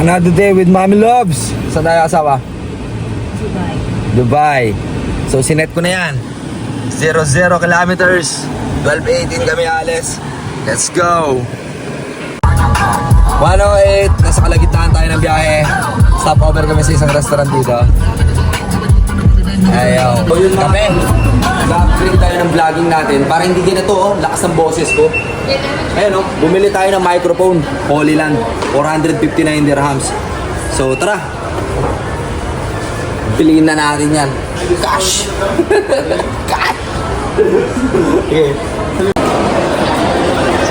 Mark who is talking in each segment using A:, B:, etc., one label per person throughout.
A: Another day with Mommy Loves. Saan tayo asawa?
B: Dubai.
A: Dubai. So sinet ko na yan. 0 0 kilometers. 12.18 kami alis. Let's go! 108, nasa kalagitnaan tayo ng biyahe. Stop over kami sa isang restaurant dito. Ayaw. So yun kami. Nag-create tayo ng vlogging natin para hindi ginato oh, lakas ng boses ko. Ayun oh, bumili tayo ng microphone. Holy Land. 459 dirhams. So tara, Piliin na natin yan. Cash! Cash! okay.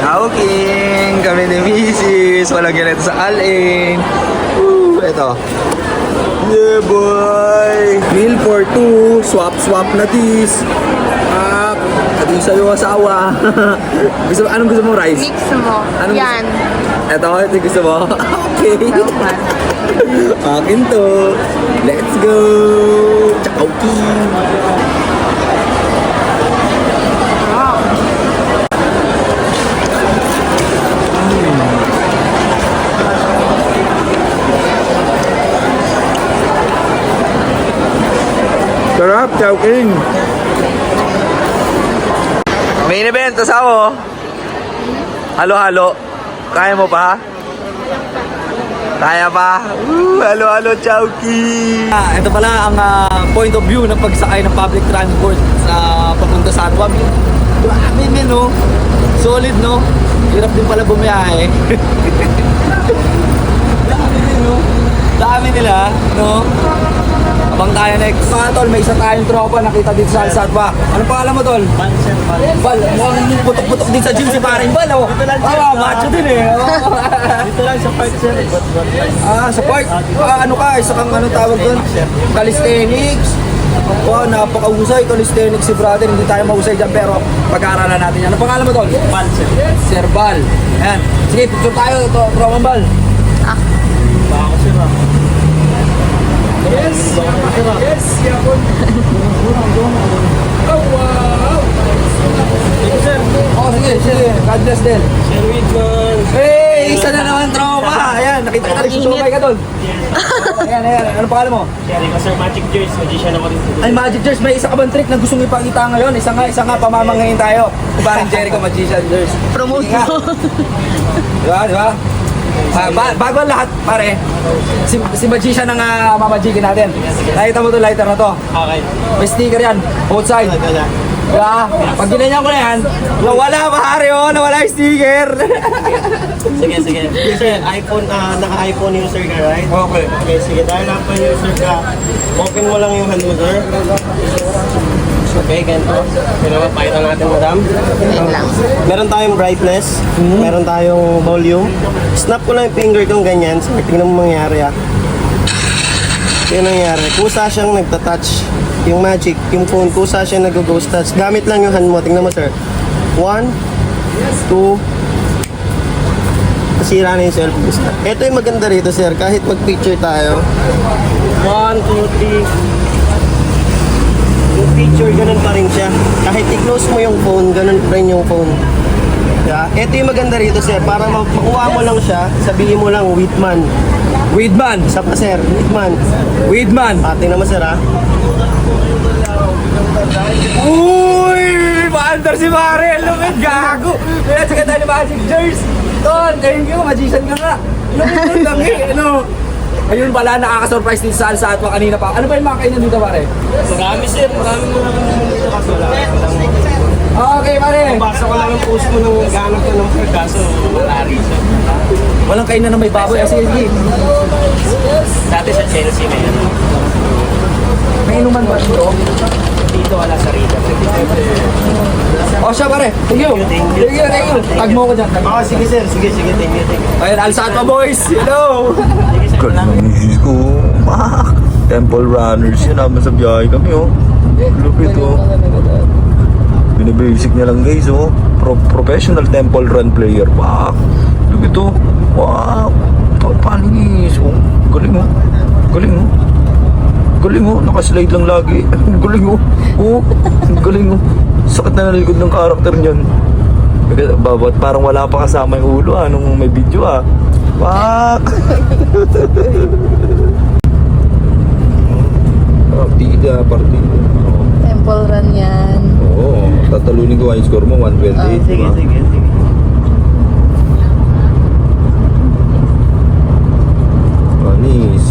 A: Ciao King! Kami ni Mrs. Walang ganito sa Alin. Woo! Ito. Yeah boy! Meal for two. Swap swap na this. Ah, ito yung sa'yo asawa. gusto, anong gusto mo rice?
B: Mix mo.
A: Anong
B: Yan.
A: Ito, ito yung gusto mo? okay. Akin to. Let's go! Ciao Sarap, Chow King. Main event, asawa. Halo-halo. Kaya mo pa? Kaya pa? Woo, halo-halo, Chow King. Ah, ito pala ang ah, point of view ng pagsakay ng public transport sa papunta sa Atwab. Grabe, men, no? Solid, no? Hirap din pala bumiyahe. No? Dami nila, no? Abang tayo next. Mga tol, may isa tayong tropa nakita dito sa Alsatwa. Ano pangalan mo, tol? Bal, sir, Bal. Bal, mukhang putok-putok din sa gym si paring Bal, oh. Ah, macho din eh.
C: Dito lang sa park sir.
A: ah, sa park. Ah, ano ka? Isa kang ano tawag doon? Calisthenics. Wow, napakahusay calisthenics si brother. Hindi tayo mahusay dyan, pero pag-aaralan natin yan. Ano pangalan mo, tol?
C: Bal sir.
A: Sir Bal. Ayan. Sige, picture tayo. Ito, tropa Bal. Yes! Yes! Oh, wow!
C: Sir.
A: Oh, sige, sige. God bless din.
C: Sir Widman.
A: Hey, isa na naman tropa. Ayan, nakita ka rin sumay ka doon. Ayan, ayan. Ano pangalan mo?
C: Sir, sir Magic Joyce. Magician ako dito.
A: Ay, Magic Jers, may isa ka bang trick na gustong ipakita ngayon? Isa nga, isa nga, pamamangayin tayo. Kung parang Jericho Magician Jers.
B: Promote mo.
A: Di ba, di ba? Ah, ba- bago ang lahat, pare, si, si Magician ang uh, mamagigin natin. Nakita mo to lighter na to.
C: Okay.
A: May sticker yan, both side. Diba? Pag ginanyan ko na yan, nawala pare oh, nawala yung sticker.
C: Sige, sige. Sir, iPhone, ah, naka-iPhone user ka, right?
A: okay.
C: Okay, sige. Dahil Apple user ka, open mo lang yung hand sir. Okay, ganito. Pinapapakita natin, madam.
B: Wait lang.
C: Meron tayong brightness, meron tayong volume. Snap ko lang yung finger kong ganyan. So, tingnan mo mangyari ah. Yun ang nangyari. Kusa siyang nagtatouch. Yung magic, yung phone, kusa siyang nag-ghost touch. Gamit lang yung hand mo. Tingnan mo, sir. One, two, Nasira na yung cellphone. Ito yung maganda rito, sir. Kahit mag-picture tayo. One, two, three. Picture, ganun pa rin siya. Kahit i-close mo yung phone, ganun pa rin yung phone. Yeah. Ito yung maganda rito, sir. Para ma- makuha mo lang siya, sabihin mo lang, Whitman.
A: Weedman,
C: Isa pa, sir. Whitman.
A: Weedman.
C: Ah, tingnan mo, sir, ha?
A: Uy! Paandar si Mare! Lumit, gago! Kaya sige tayo ni Magic Jers! Ton, thank you! Magician ka nga! Lumit eh! Ano? Ayun pala, nakaka-surprise din sa Alsa at kanina pa. Ano ba yung mga kainan dito, pare?
C: Marami, sir. Marami mo naman dito kasi wala.
A: Okay, pare!
C: Basa ko lang yung post mo nung ganap ko ng food, kaso wala rin siya.
A: Walang kainan na may baboy. Ah, sige, sige.
C: Dati sa Chelsea na yan.
A: May inuman ba dito?
C: Dito wala sa Rita.
A: O siya, pare. Thank you.
C: Thank you,
A: Thank you. Tag mo ko dyan.
C: Oo, sige sir. Sige, sige. Thank you, thank you.
A: Ayun, Alsa at boys! Hello!
C: Sir.
D: Good misis ko. Mak! Temple Runners yun naman sa kami oh. Lupit oh. Binibasic niya lang guys oh. Pro professional temple run player. Pak! Lupit oh. Wow! Pa panis oh. Galing oh. Galing oh. Galing oh. Nakaslide lang lagi. Galing oh. Oh. Galing oh. Sakit na nalikod ng karakter niyan. Babot, parang wala pa kasama yung ulo ah, nung may video ah. Pak! partida, partida. Oo.
B: Temple run yan.
D: Oo, tatalunin ko yung score mo, 128.
B: Ah,
C: Sige,
D: diba?
C: sige, sige.
D: Anis.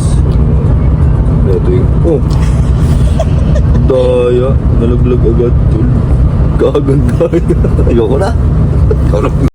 D: Ito yung... Oh! Daya. Nalaglag agad. tol. Gaganda. Ayoko na. Ikaw na.